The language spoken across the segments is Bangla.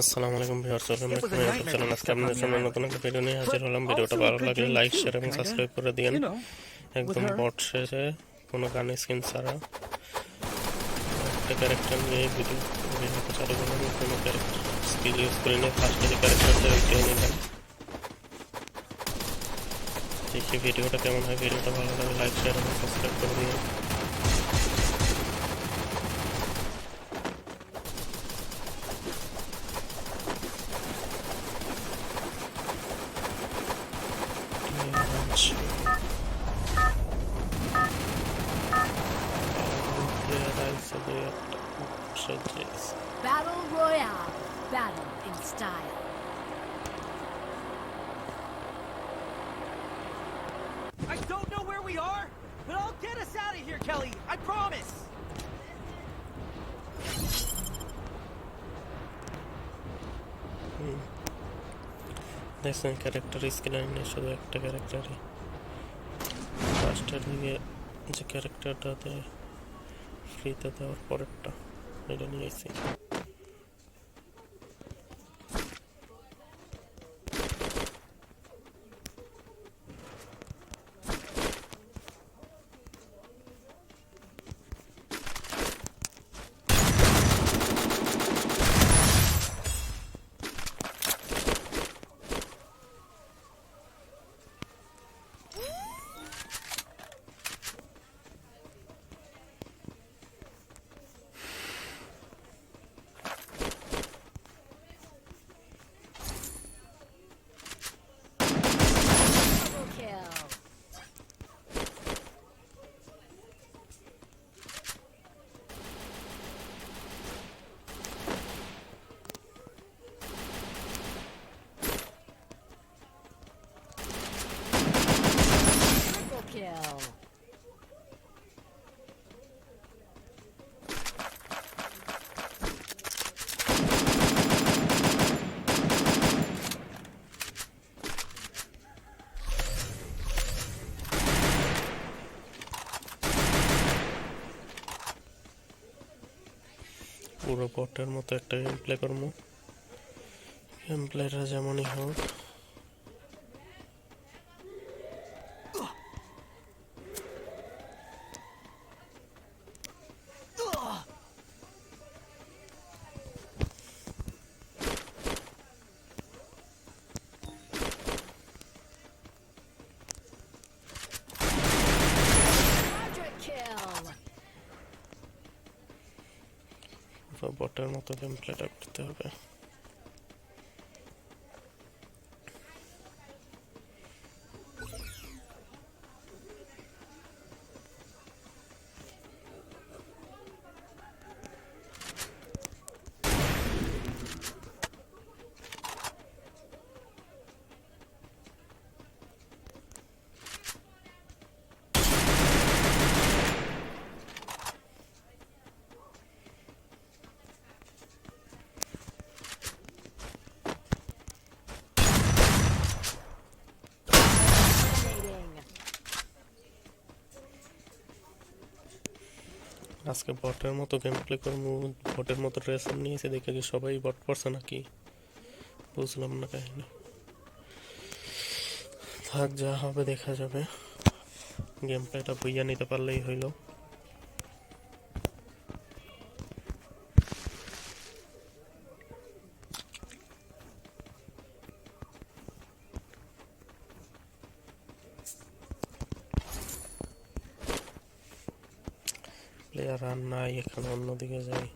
আসসালামু আলাইকুম viewers welcome back to YouTube channel আজকে আপনাদের সামনে নতুন একটা ভিডিও নিয়ে হাজির হলাম। ভিডিওটা ভালো লাগলে লাইক শেয়ার এবং সাবস্ক্রাইব করে দিন একদম. বট শেষে কোনো গান স্ক্রিন ছাড়া। একটা ক্যারেক্টার নিয়ে ভিডিও ভিডিওটা চালু করলাম। কোনো ক্যারেক্টার স্কিল ইউজ করে নিয়ে ফার্স্টে যে ক্যারেক্টারটা ওইটাই নিলাম। দেখি ভিডিওটা কেমন হয়। ভিডিওটা ভালো লাগে লাইক শেয়ার এবং সাবস্ক্রাইব করে দিন Yes. Battle Royale. Battle in style. I don't know where we are, but I'll get us out of here, Kelly. I promise. দেখছেন ক্যারেক্টার স্কিলার নেই শুধু একটা ক্যারেক্টারই ফার্স্টের দিকে যে ক্যারেক্টারটাতে ফ্রিতে দেওয়ার পরেরটা এটা নিয়ে পুরো পটের মতো একটা গেম প্লে করব। গেম প্লেটা যেমনই হোক। বটের মতো গেম প্লেটা করতে হবে। আজকে বটের মতো গেম প্লে করব বটের মতো ড্রেস নিয়েছে দেখে কি সবাই বট পড়ছে নাকি? বুঝলাম না কাহিনী। থাক, যা হবে, দেখা যাবে। গেম প্লেটা বইয়া নিতে পারলেই হইল। আর নাই এখানে অন্যদিকে যাই।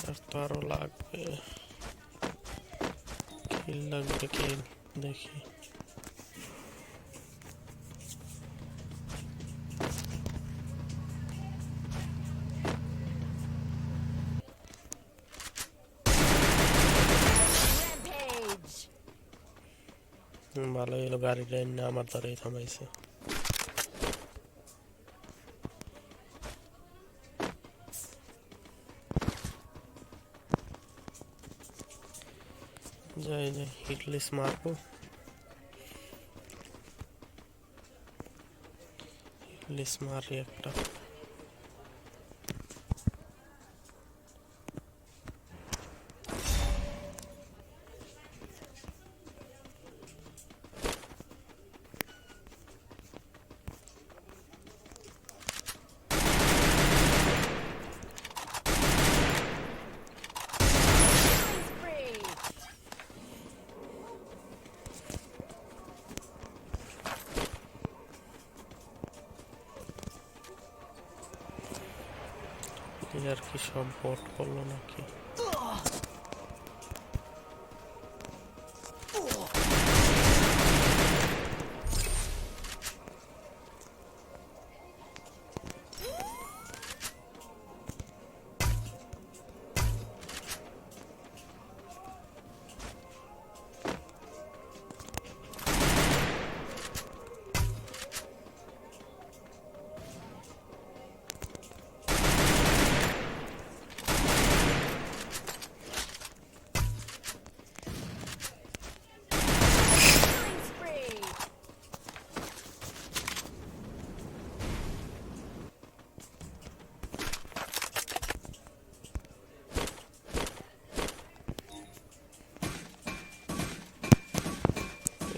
আর তো আরও লাগবে কিল লাগবে কিল দেখি ভালো এলো গাড়িটা আমার দ্বারাই থামাইছে যাই যাই হিটলিস মারবো হিটলিস আর কি সব বট করল নাকি?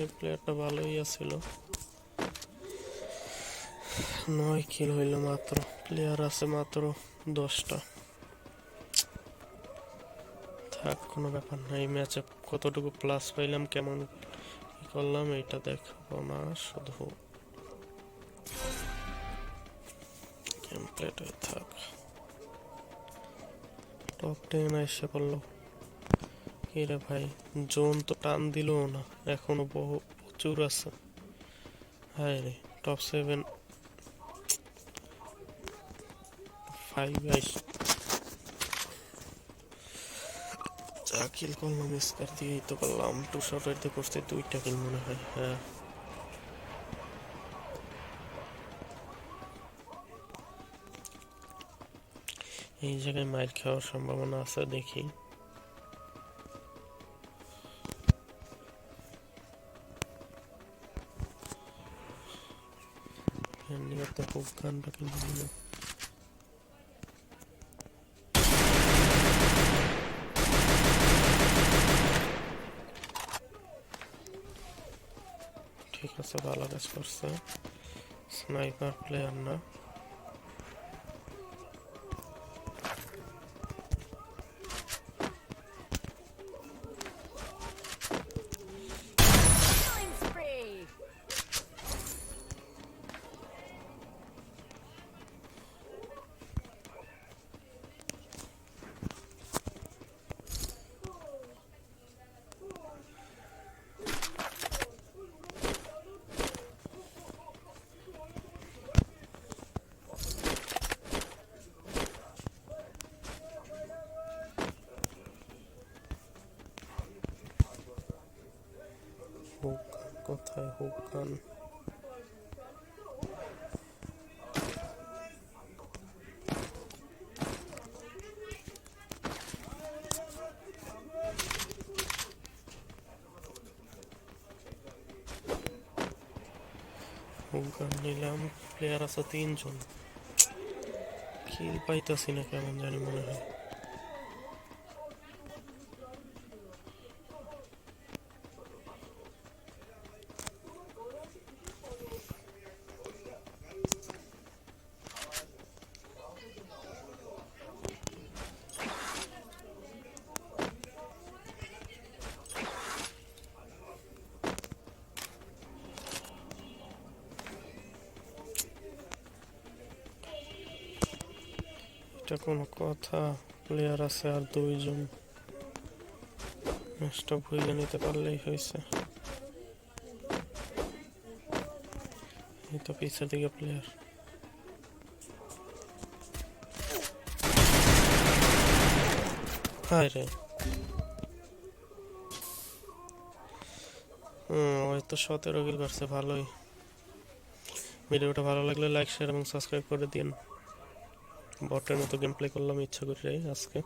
এই প্লেয়ারটা ভালোই আছিল। নয় কিল হইল মাত্র। প্লেয়ার আছে মাত্র দশটা। থাক, কোনো ব্যাপার না। এই ম্যাচে কতটুকু প্লাস পাইলাম, কেমন কি করলাম এটা দেখাবো না, শুধু থাক। টপ টেন এসে পড়ল। কি রে ভাই, জোন তো টান দিল না, এখনও বহু, প্রচুর আছে। হায় রে টপ সেভেন ফাইভ আইস যা কিল করলাম স্কার দিয়েই তো করলাম টু শটের দিয়ে করতে দুইটা কিল মনে হয় হ্যাঁ। এই জায়গায় মাইল খাওয়ার সম্ভাবনা আছে দেখি। নিয়ত খুব গানটা কিন্তু দিল ঠিক আছে ভালো কাজ করছে। স্নাইপার প্লেয়ার না। হুক কোথায় হুক গান। নিলাম। প্লেয়ার আছে তিনজন। কিল পাইতাছি না কেমন জানি মনে হয়। এটা কোনো কথা প্লেয়ার আছে আর দুইজন ম্যাচটা ভুলে নিতে পারলেই হয়েছে। তো পিছের দিকে প্লেয়ার রে। তো ভালোই। ভিডিওটা ভালো লাগলে লাইক শেয়ার এবং সাবস্ক্রাইব করে দিন। বটের মতো গেম প্লে করলাম ইচ্ছা করে আজকে।